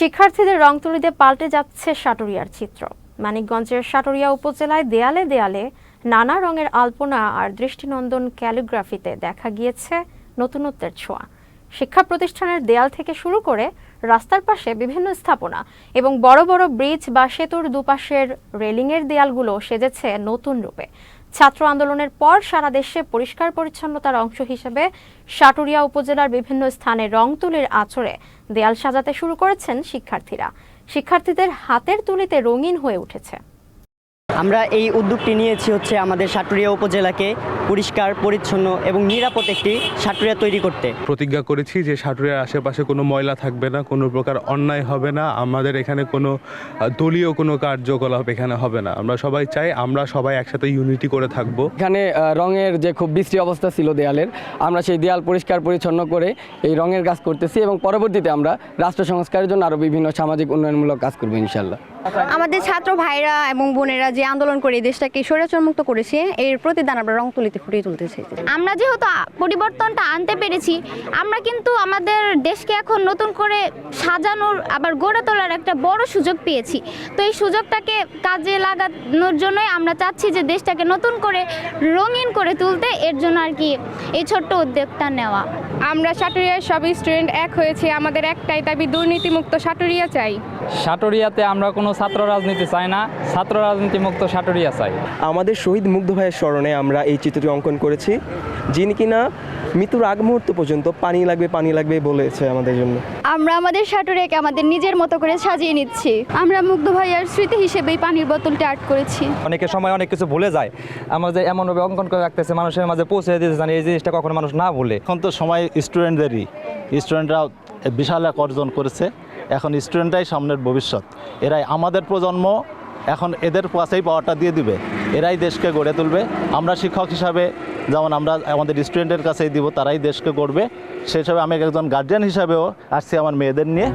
শিক্ষার্থীদের রং তুলিতে পাল্টে যাচ্ছে সাটুরিয়ার চিত্র। মানিকগঞ্জের সাটুরিয়া উপজেলায় দেয়ালে দেয়ালে নানা রঙের আলপনা আর দৃষ্টিনন্দন ক্যালিগ্রাফিতে দেখা গিয়েছে নতুনত্বের ছোঁয়া। শিক্ষা প্রতিষ্ঠানের দেয়াল থেকে শুরু করে রাস্তার পাশে বিভিন্ন স্থাপনা এবং বড় বড় ব্রিজ বা সেতুর দুপাশের রেলিংয়ের দেয়ালগুলো সেজেছে নতুন রূপে। ছাত্র আন্দোলনের পর সারা দেশে পরিষ্কার পরিচ্ছন্নতার অংশ হিসেবে সাটুরিয়া উপজেলার বিভিন্ন স্থানে রং তুলির আচরে দেয়াল সাজাতে শুরু করেছেন শিক্ষার্থীরা। শিক্ষার্থীদের হাতের তুলিতে রঙিন হয়ে উঠেছে। আমরা এই উদ্যোগটি নিয়েছি হচ্ছে আমাদের সাটুরিয়া উপজেলাকে পরিষ্কার পরিচ্ছন্ন এবং নিরাপদ একটি সাটুরিয়া তৈরি করতে। প্রতিজ্ঞা করেছি যে সাটুরিয়ার আশেপাশে কোনো ময়লা থাকবে না কোনো প্রকার অন্যায় হবে না আমাদের এখানে কোনো দলীয় কোনো কার্যকলাপ এখানে হবে না। আমরা সবাই চাই আমরা সবাই একসাথে ইউনিটি করে থাকব। এখানে রঙের যে খুব বিশ্রী অবস্থা ছিল দেয়ালের আমরা সেই দেয়াল পরিষ্কার পরিচ্ছন্ন করে এই রঙের কাজ করতেছি এবং পরবর্তীতে আমরা রাষ্ট্র সংস্কারের জন্য আরও বিভিন্ন সামাজিক উন্নয়নমূলক কাজ করব ইনশাল্লাহ আমাদের ছাত্র ভাইরা এবং বোনেরা যে আন্দোলন করে দেশটাকে স্বৈরাচার মুক্ত করেছে এর প্রতিদান আমরা রং তুলিতে ফুটিয়ে তুলতে চাই। আমরা যেহেতু পরিবর্তনটা আনতে পেরেছি আমরা কিন্তু আমাদের দেশকে এখন নতুন করে সাজানোর আবার গড়ে তোলার একটা বড় সুযোগ পেয়েছি। তো এই সুযোগটাকে কাজে লাগানোর জন্যই আমরা চাচ্ছি যে দেশটাকে নতুন করে রঙিন করে তুলতে এর জন্য আর কি এই ছোট্ট উদ্যোগটা নেওয়া। আমরা সাটুরিয়ার সব স্টুডেন্ট এক হয়েছে আমাদের একটাই দাবি দুর্নীতিমুক্ত সাটুরিয়া চাই। সাটুরিয়াতে আমরা কোনো ছাত্র রাজনীতি চাই না ছাত্র রাজনীতি মুক্ত সাটুরিয়া চাই আমাদের শহীদ মুগ্ধ ভাইয়ের স্মরণে আমরা এই চিত্রটি অঙ্কন করেছি যিনি কিনা মৃত্যুর আগ মুহূর্ত পর্যন্ত পানি লাগবে পানি লাগবে বলেছে আমাদের জন্য। আমরা আমাদের সাটুরিয়াকে আমাদের নিজের মতো করে সাজিয়ে নিচ্ছি। আমরা মুগ্ধ ভাইয়ার স্মৃতি হিসেবেই পানির বোতলটা আর্ট করেছি। অনেকের সময় অনেক কিছু ভুলে যায়। আমাদের এমনভাবে অঙ্কন করে রাখতেছে মানুষের মাঝে পৌঁছে দিতে জানি এই জিনিসটা কখনো মানুষ না ভুলে। এখন তো সময় স্টুডেন্টদেরই স্টুডেন্টরা বিশাল এক অর্জন করেছে। এখন স্টুডেন্টরাই সামনের ভবিষ্যৎ। এরাই আমাদের প্রজন্ম, এখন এদের কাছেই পাওয়ারটা দিয়ে দিবে। এরাই দেশকে গড়ে তুলবে। আমরা শিক্ষক হিসাবে, যেমন আমরা আমাদের স্টুডেন্টের কাছেই দিব, তারাই দেশকে গড়বে। সেই হিসাবে আমি একজন গার্জিয়ান হিসাবেও আসছি আমার মেয়েদের নিয়ে।